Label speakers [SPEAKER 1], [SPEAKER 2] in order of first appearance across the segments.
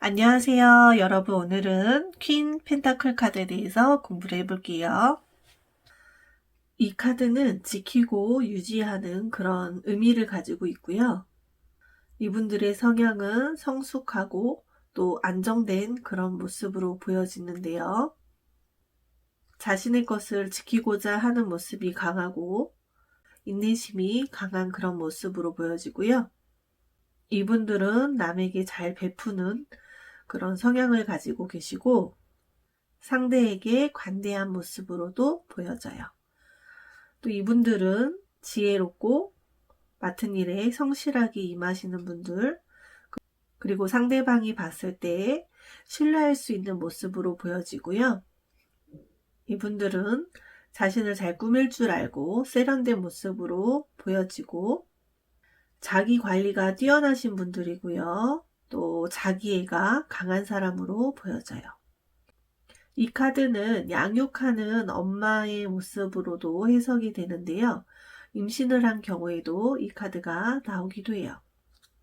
[SPEAKER 1] 안녕하세요. 여러분, 오늘은 퀸 펜타클 카드에 대해서 공부를 해볼게요. 이 카드는 지키고 유지하는 그런 의미를 가지고 있고요. 이분들의 성향은 성숙하고 또 안정된 그런 모습으로 보여지는데요. 자신의 것을 지키고자 하는 모습이 강하고 인내심이 강한 그런 모습으로 보여지고요. 이분들은 남에게 잘 베푸는 그런 성향을 가지고 계시고 상대에게 관대한 모습으로도 보여져요. 또 이분들은 지혜롭고 맡은 일에 성실하게 임하시는 분들 그리고 상대방이 봤을 때 신뢰할 수 있는 모습으로 보여지고요. 이분들은 자신을 잘 꾸밀 줄 알고 세련된 모습으로 보여지고 자기 관리가 뛰어나신 분들이고요. 또 자기애가 강한 사람으로 보여져요. 이 카드는 양육하는 엄마의 모습으로도 해석이 되는데요. 임신을 한 경우에도 이 카드가 나오기도 해요.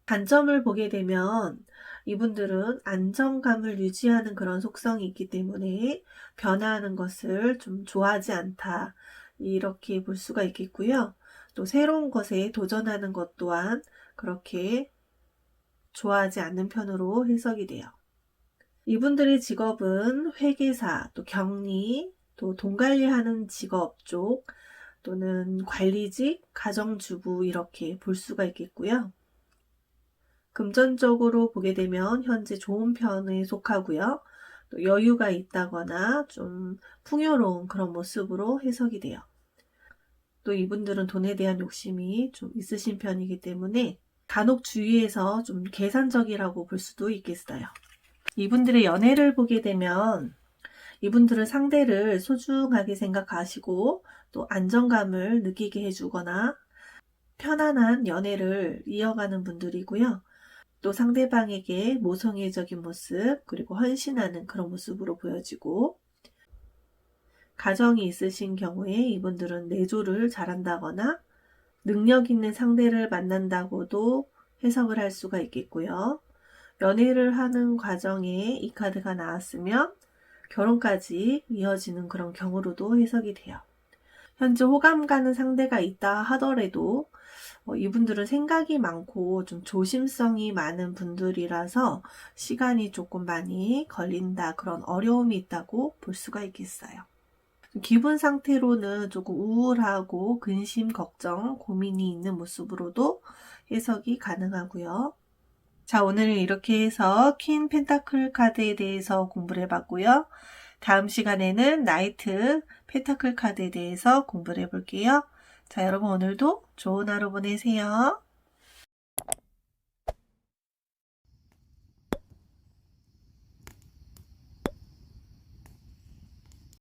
[SPEAKER 1] 단점을 보게 되면 이분들은 안정감을 유지하는 그런 속성이 있기 때문에 변화하는 것을 좀 좋아하지 않다. 이렇게 볼 수가 있겠고요. 또 새로운 것에 도전하는 것 또한 그렇게 좋아하지 않는 편으로 해석이 돼요. 이분들의 직업은 회계사, 또 격리, 또 돈 관리하는 직업 쪽 또는 관리직, 가정주부 이렇게 볼 수가 있겠고요. 금전적으로 보게 되면 현재 좋은 편에 속하고요. 또 여유가 있다거나 좀 풍요로운 그런 모습으로 해석이 돼요. 또 이분들은 돈에 대한 욕심이 좀 있으신 편이기 때문에 간혹 주위에서 좀 계산적이라고 볼 수도 있겠어요. 이분들의 연애를 보게 되면 이분들은 상대를 소중하게 생각하시고 또 안정감을 느끼게 해주거나 편안한 연애를 이어가는 분들이고요. 또 상대방에게 모성애적인 모습 그리고 헌신하는 그런 모습으로 보여지고 가정이 있으신 경우에 이분들은 내조를 잘한다거나 능력 있는 상대를 만난다고도 해석을 할 수가 있겠고요. 연애를 하는 과정에 이 카드가 나왔으면 결혼까지 이어지는 그런 경우로도 해석이 돼요. 현재 호감 가는 상대가 있다 하더라도 어, 이분들은 생각이 많고 좀 조심성이 많은 분들이라서 시간이 조금 많이 걸린다 그런 어려움이 있다고 볼 수가 있겠어요. 기분 상태로는 조금 우울하고 근심, 걱정, 고민이 있는 모습으로도 해석이 가능하고요. 자, 오늘은 이렇게 해서 퀸 펜타클 카드에 대해서 공부를 해봤고요. 다음 시간에는 나이트 펜타클 카드에 대해서 공부를 해볼게요. 자, 여러분 오늘도 좋은 하루 보내세요.